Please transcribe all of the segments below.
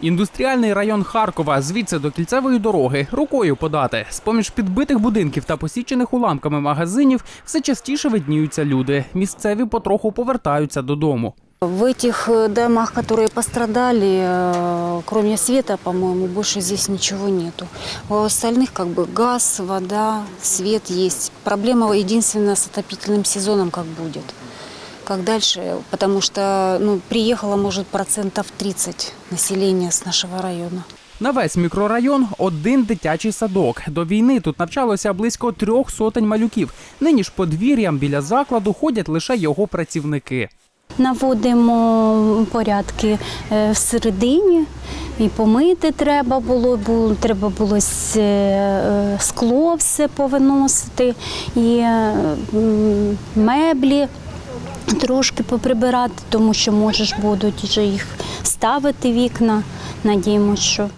Індустріальний район Харкова звідси до кільцевої дороги рукою подати. З поміж підбитих будинків та посічених уламками магазинів все частіше видніються люди. Місцеві потроху повертаються додому. В этих э, домах, которые пострадали, э, кроме света, по-моему, больше здесь ничего нету. У остальных как бы газ, вода, свет есть. Проблема единственная с отопительным сезоном, как будет. Как дальше, потому что ну, приехало, может, процентов 30 населения с нашего района. На весь мікрорайон один дитячий садок. До війни тут навчалося близько трьох сотень малюків. Нині ж подвір'ям біля закладу ходять лише його працівники. Наводимо порядки е, всередині, і помити треба було, бу- треба було е, скло все повиносити, і е, меблі трошки поприбирати, тому що можеш будуть вже їх ставити вікна. Надіємося, що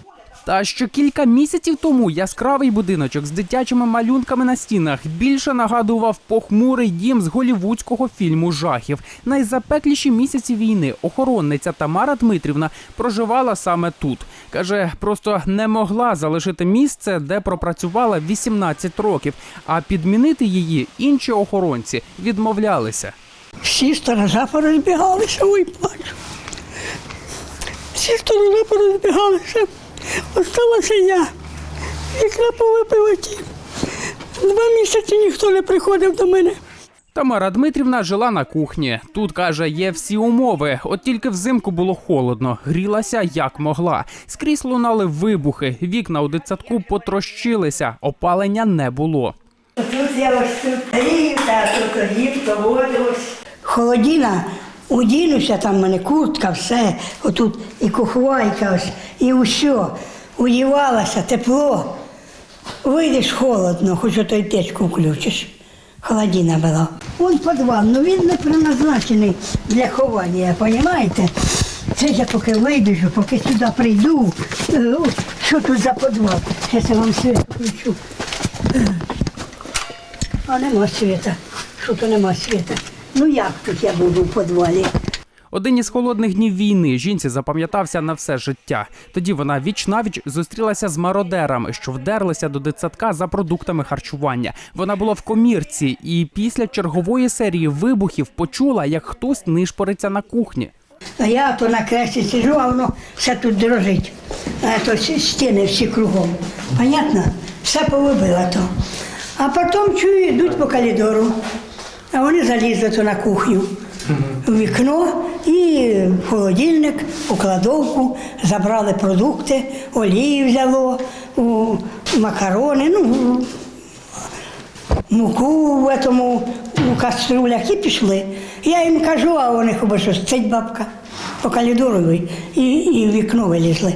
Та що кілька місяців тому яскравий будиночок з дитячими малюнками на стінах більше нагадував похмурий дім з голівудського фільму жахів. Найзапекліші місяці війни охоронниця Тамара Дмитрівна проживала саме тут. каже, просто не могла залишити місце, де пропрацювала 18 років, а підмінити її інші охоронці відмовлялися. Всі сторожа порозбігалися, ой, плачу. Всі сторожа порозбігалися. Осталася я. Вікна повипиваті. Два місяці ніхто не приходив до мене. Тамара Дмитрівна жила на кухні. Тут каже, є всі умови. От тільки взимку було холодно, грілася як могла. Скрізь лунали вибухи, вікна у дитсадку потрощилися, опалення не було. Тут я ось тут грію, та тут грів, то водилось. Холодіна, удінуся, там в мене куртка, все, отут і кухвайка ось, і усе. Уївалася, тепло. Вийдеш холодно, хоч отой печку включиш. Холодина була. Вон підвал, ну він не призначений для ховання, розумієте? Це я поки вибіжу, поки сюди прийду. Е, Що тут за підвал? Зараз я вам світ включу. А нема світа. Що то нема світа? Ну як тут я буду в підвалі? Один із холодних днів війни жінці запам'ятався на все життя. Тоді вона віч навіч зустрілася з мародерами, що вдерлися до дитсадка за продуктами харчування. Вона була в комірці, і після чергової серії вибухів почула, як хтось нишпориться на кухні. А я то на кресті сижу, а воно все тут дрожить. А то стіни всі кругом. Понятно? Все повибило то. А потім чую, йдуть по коридору. А вони залізли то на кухню. В вікно і в холодильник, у кладовку, забрали продукти, олії взяло, макарони, ну, муку в этому у каструлях і пішли. Я їм кажу, а вони хіба що цить бабка по коридору і, і в вікно вилізли.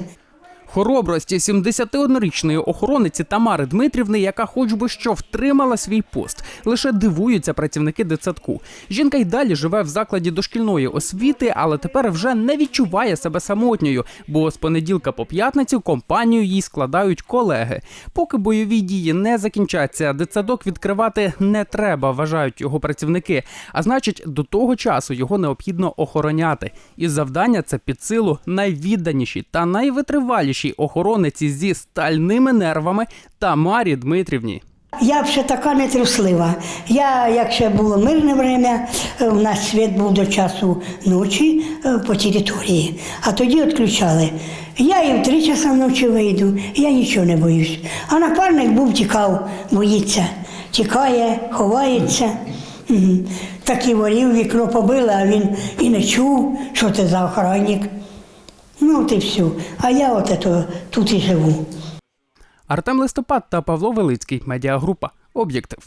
Хоробрості 71-річної охорониці Тамари Дмитрівни, яка хоч би що втримала свій пост, лише дивуються працівники дитсадку. Жінка й далі живе в закладі дошкільної освіти, але тепер вже не відчуває себе самотньою, бо з понеділка по п'ятницю компанію їй складають колеги. Поки бойові дії не закінчаться, дитсадок відкривати не треба, вважають його працівники. А значить, до того часу його необхідно охороняти. І завдання це під силу найвідданішій та найвитривалішій охорониці зі стальними нервами Тамарі Дмитрівні. Я ще така нетруслива. Я, як ще було мирне время, е, у нас світ був до часу ночі е, по території, а тоді відключали. Я і в три часа ночі вийду, я нічого не боюсь. А напарник був тікав, боїться, тікає, ховається. Мгм. Так і ворів, вікно побили, а він і не чув, що це за охранник. Ну, от і все. А я от ето тут і живу. Артем Листопад та Павло Велицький. Медіагрупа. Об'єктив.